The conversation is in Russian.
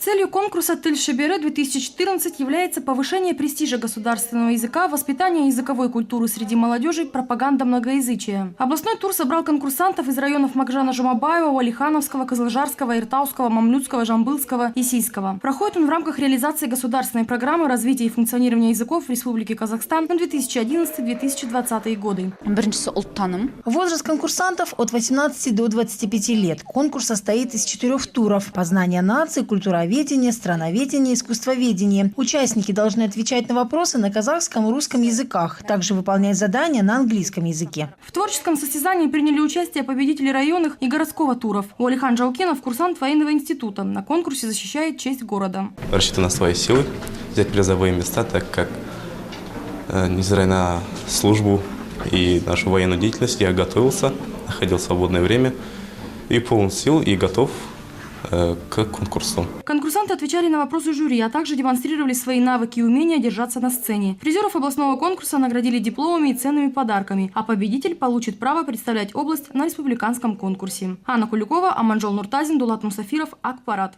Целью конкурса «Тыль-Шебере-2014» является повышение престижа государственного языка, воспитание языковой культуры среди молодежи, пропаганда многоязычия. Областной тур собрал конкурсантов из районов Макжана Жумабаева, Валихановского, Козлжарского, Иртауского, Мамлюцкого, Жамбылского и Сийского. Проходит он в рамках реализации государственной программы развития и функционирования языков в Республике Казахстан на 2011-2020 годы. біріншісі ұлттаным Возраст конкурсантов от 18 до 25 лет. Конкурс состоит из четырех туров. Познание нации, культуроведение, страноведение, искусствоведение. Участники должны отвечать на вопросы на казахском и русском языках. Также выполнять задания на английском языке. В творческом состязании приняли участие победители районных и городского туров. Уалихан Джаукенов – курсант военного института. На конкурсе защищает честь города. рассчитываю на свои силы, взять призовые места, так как, э, невзирая на службу и нашу военную деятельность, я готовился, находил свободное время и полон сил и готов к конкурсу. Конкурсанты отвечали на вопросы жюри, а также демонстрировали свои навыки и умения держаться на сцене. Призеров областного конкурса наградили дипломами и ценными подарками, а победитель получит право представлять область на республиканском конкурсе. Анна Куликова, Аманжол Нуртазин, Дулат Мусафиров, Акпарат.